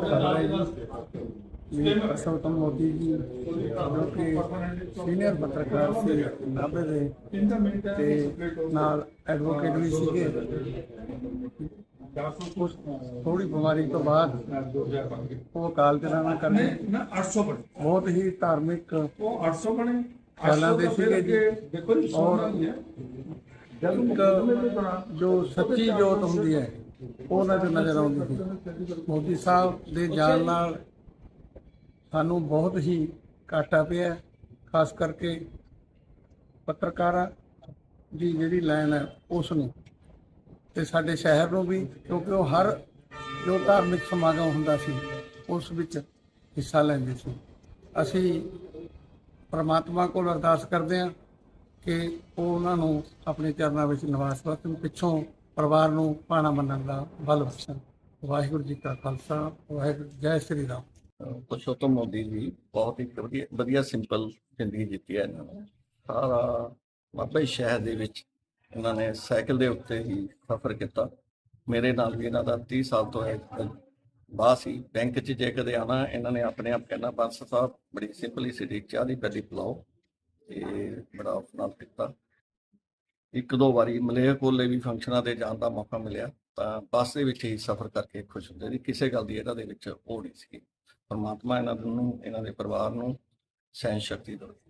ਖਬਰ ਹੈ ਜੀ। ਵੀ ਅਸ਼ੋਤਮ ਮੋਦੀ ਜੀ ਜੋ ਕਿ ਸੀਨੀਅਰ ਪੱਤਰਕਾਰ ਸੀ ਨਾਭੇ ਦੇ ਤੇ ਨਾਲ ਐਡਵੋਕੇਟ ਵੀ ਸੀਗੇ। ਉਸ ਥੋੜੀ ਬਿਮਾਰੀ ਤੋਂ ਬਾਅਦ ਉਹ ਅਕਾਲ ਚਲਾਣਾ ਕਰਨੇ ਨਾ 800 ਬਣੇ। ਬਹੁਤ ਹੀ ਧਾਰਮਿਕ ਉਹ 800 ਬਣੇ। ਖਿਆਲਾਂ ਦੇ 800 ਤਾਂ ਫਿਰ ਸੀਗੇ ਜੀ। ਦੇਖੋ ਜੀ ਔਰ ਇੱਕ ਜੋ ਸੱਚੀ ਜੋਤ ਹੁੰਦੀ ਹੈ ਉਹਨਾਂ ਚ ਨਜ਼ਰ ਆਉਂਦੀ ਸੀ। ਮੋਦੀ ਸਾਹਿਬ ਦੇ ਜਾਣ ਨਾਲ ਸਾਨੂੰ ਬਹੁਤ ਹੀ ਘਾਟਾ ਪਿਆ ਖਾਸ ਕਰਕੇ ਪੱਤਰਕਾਰਾਂ ਦੀ ਜਿਹੜੀ ਲਾਈਨ ਹੈ, ਉਸ ਨੂੰ। ਤੇ ਸਾਡੇ ਸ਼ਹਿਰ ਨੂੰ ਵੀ, ਕਿਉਂਕਿ ਉਹ ਹਰ ਜੋ ਧਾਰਮਿਕ ਸਮਾਗਮ ਹੁੰਦਾ ਸੀ, ਉਸ ਵਿੱਚ ਹਿੱਸਾ ਲੈਂਦੇ ਸੀ। ਅਸੀਂ ਪ੍ਰਮਾਤਮਾ ਕੋਲ ਅਰਦਾਸ ਕਰਦੇ ਹਾਂ ਕਿ ਉਹ ਉਹਨਾਂ ਨੂੰ ਆਪਣੇ ਚਰਨਾਂ ਵਿੱਚ ਨਿਵਾਸ ਬਖਸ਼ਣ, ਪਿੱਛੋਂ ਪਰਿਵਾਰ ਨੂੰ ਪਾਣਾ ਮੰਨਣ ਦਾ ਬਲ ਬਖਸ਼ਣ ਵਾਹਿਗੁਰੂ ਜੀ ਕਾ ਖਾਲਸਾ, ਵਾਹਿਗੁਰੂ, ਜੈ ਸ੍ਰੀ ਰਾਮ। ਪੁਰਸ਼ੋਤਮ ਮੋਦੀ ਜੀ, ਬਹੁਤ ਹੀ ਵਧੀਆ ਵਧੀਆ ਸਿੰਪਲ ਜ਼ਿੰਦਗੀ ਜੀਤੀ ਹੈ ਇਹਨਾਂ ਨੇ। ਸਾਰਾ ਮਾਬੇ ਸ਼ਹਿਰ ਦੇ ਵਿੱਚ ਇਹਨਾਂ ਨੇ ਸਾਈਕਲ ਦੇ ਉੱਤੇ ਹੀ ਸਫ਼ਰ ਕੀਤਾ। ਮੇਰੇ ਨਾਲ ਵੀ ਇਹਨਾਂ ਦਾ 30 ਸਾਲ ਤੋਂ ਹੈ ਬਾਅਦ ਸੀ। ਬੈਂਕ 'ਚ ਜੇ ਕਦੇ ਆਣਾ ਇਹਨਾਂ ਨੇ ਆਪਣੇ ਆਪ ਕਹਿਣਾ ਬੰਸ ਸਾਹਿਬ, ਬੜੀ ਸਿੰਪਲਿਸਿਟੀ ਚਾਹ ਦੀ ਪਹਿਲੀ ਪਿਲਾਓ। ਤੇ ਬੜਾ ਉਸ ਕੀਤਾ। ਇੱਕ ਦੋ ਵਾਰੀ ਮਲੇਰ ਕੋਲੇ ਵੀ ਫੰਕਸ਼ਨਾਂ ਤੇ ਜਾਣ ਦਾ ਮੌਕਾ ਮਿਲਿਆ, ਤਾਂ ਬੱਸ ਦੇ ਵਿੱਚ ਹੀ ਸਫ਼ਰ ਕਰਕੇ ਖੁਸ਼ ਹੁੰਦੇ ਸੀ ਕਿਸੇ ਗੱਲ ਦੀ ਇਹਨਾਂ ਦੇ ਵਿੱਚ ਉਹ ਨਹੀਂ ਸੀ ਪਰਮਾਤਮਾ ਇਹਨਾਂ ਨੂੰ, ਇਹਨਾਂ ਦੇ ਪਰਿਵਾਰ ਨੂੰ ਸਹਿਣ ਸ਼ਕਤੀ ਦੇਵੇ